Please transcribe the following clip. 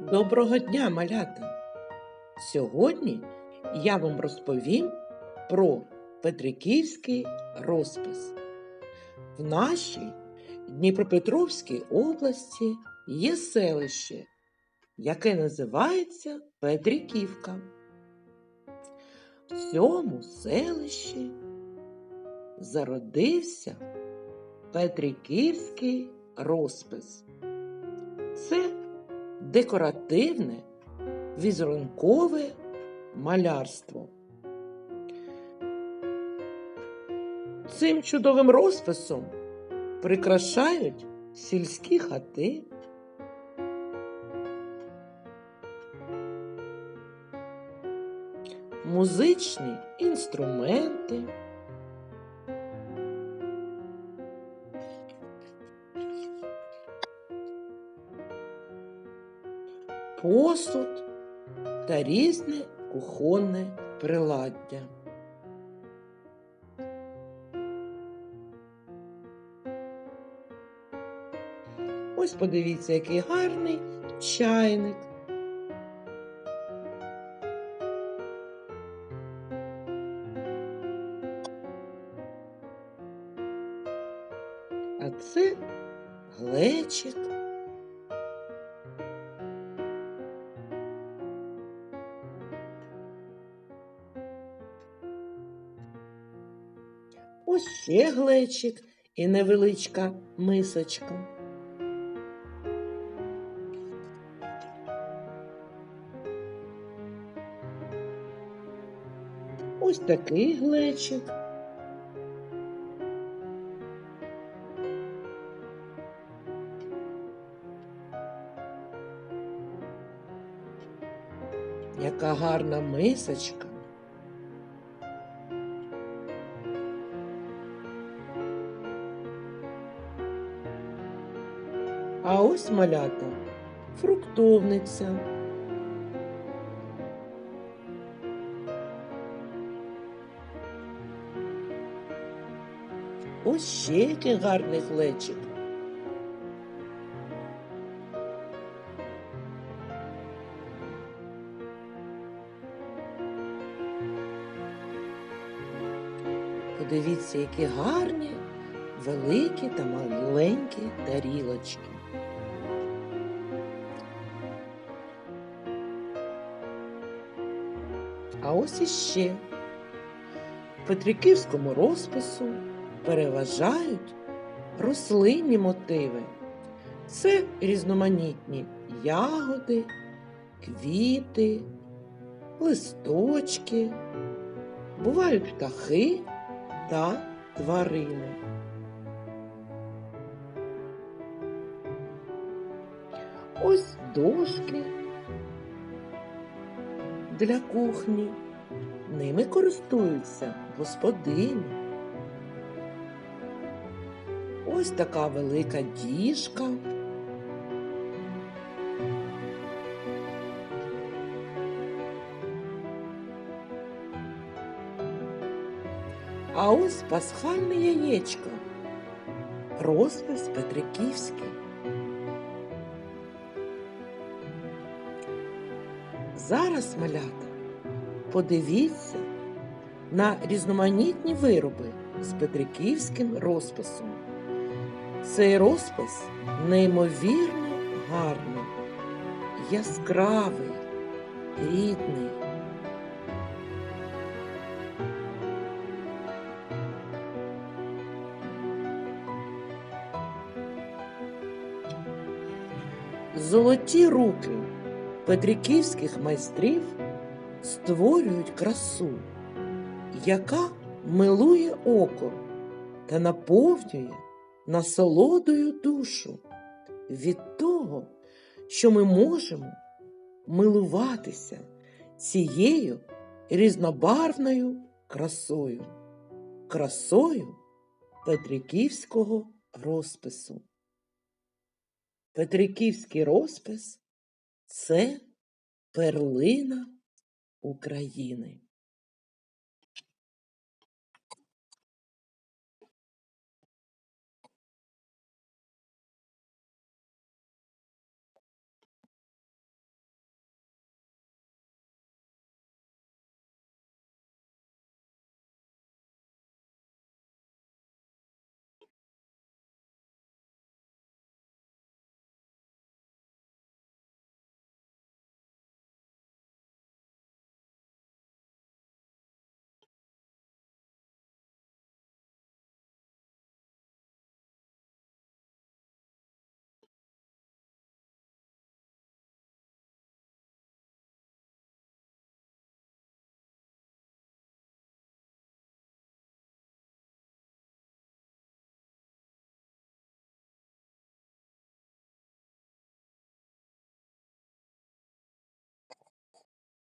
Доброго дня, малята! Сьогодні я вам розповім про Петриківський розпис. В нашій Дніпропетровській області є селище, яке називається Петриківка. В цьому селищі зародився Петриківський розпис. Це декоративне візерункове малярство. Цим чудовим розписом прикрашають сільські хати. Музичні інструменти. Посуд та різне кухонне приладдя. Ось подивіться, який гарний чайник. А це глечик. Ось ще глечик і невеличка мисочка. Ось такий глечик. Яка гарна мисочка. А ось малята фруктовниця. Ось ще який гарний глечик. Подивіться, які гарні, великі та маленькі тарілочки. А ось іще. В Петриківському розпису переважають рослинні мотиви. Це різноманітні ягоди, квіти, листочки, бувають птахи та тварини. Ось дошки для кухні. Ними користуються господині. Ось така велика діжка. А ось пасхальне яєчко. Розпис Петриківський. Зараз, малята, подивіться на різноманітні вироби з петриківським розписом. Цей розпис неймовірно гарний, яскравий, рідний. Золоті руки петриківських майстрів створюють красу, яка милує око та наповнює насолодою душу від того, що ми можемо милуватися цією різнобарвною красою, красою Петриківського розпису. Петриківський розпис це перлина України.